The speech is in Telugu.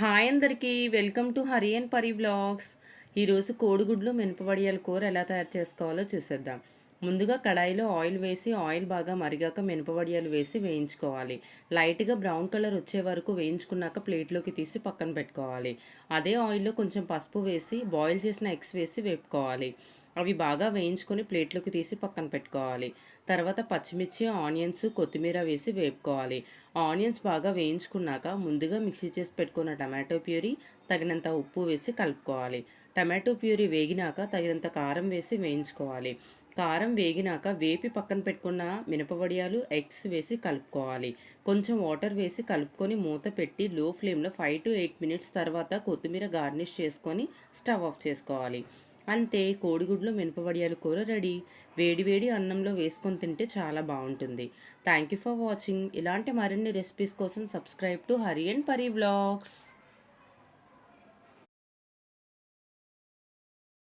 హాయ్ అందరికీ welcome to Hari and Pari vlogs. ఈరోజు కోడిగుడ్లు మినపవడియాల కూర ఎలా తయారు చేసుకోవాలో చూసేద్దాం. ముందుగా కడాయిలో ఆయిల్ వేసి ఆయిల్ బాగా మరిగాక మినపవడియాలు వేసి వేయించుకోవాలి. లైట్గా బ్రౌన్ కలర్ వచ్చే వరకు వేయించుకున్నాక ప్లేట్లోకి తీసి పక్కన పెట్టుకోవాలి. అదే ఆయిల్లో కొంచెం పసుపు వేసి బాయిల్ చేసిన ఎగ్స్ వేసి వేపుకోవాలి. అవి బాగా వేయించుకొని ప్లేట్లోకి తీసి పక్కన పెట్టుకోవాలి. తర్వాత పచ్చిమిర్చి ఆనియన్స్ కొత్తిమీర వేసి వేపుకోవాలి. ఆనియన్స్ బాగా వేయించుకున్నాక ముందుగా మిక్సీ చేసి పెట్టుకున్న టమాటో ప్యూరీ తగినంత ఉప్పు వేసి కలుపుకోవాలి. టమాటో ప్యూరీ వేగినాక తగినంత కారం వేసి వేయించుకోవాలి. కారం వేగినాక వేపి పక్కన పెట్టుకున్న మినపవడియాలు ఎగ్స్ వేసి కలుపుకోవాలి. కొంచెం వాటర్ వేసి కలుపుకొని మూత పెట్టి లో ఫ్లేమ్లో ఫైవ్ టు ఎయిట్ మినిట్స్ తర్వాత కొత్తిమీర గార్నిష్ చేసుకొని స్టవ్ ఆఫ్ చేసుకోవాలి. అంతే కోడిగుడ్లు మినపవడియాల కూర రెడీ. వేడి వేడి అన్నంలో వేసుకొని తింటే చాలా బాగుంటుంది. థ్యాంక్ యూ ఫర్ వాచింగ్ ఇలాంటి మరిన్ని రెసిపీస్ కోసం subscribe to Hari and Pari vlogs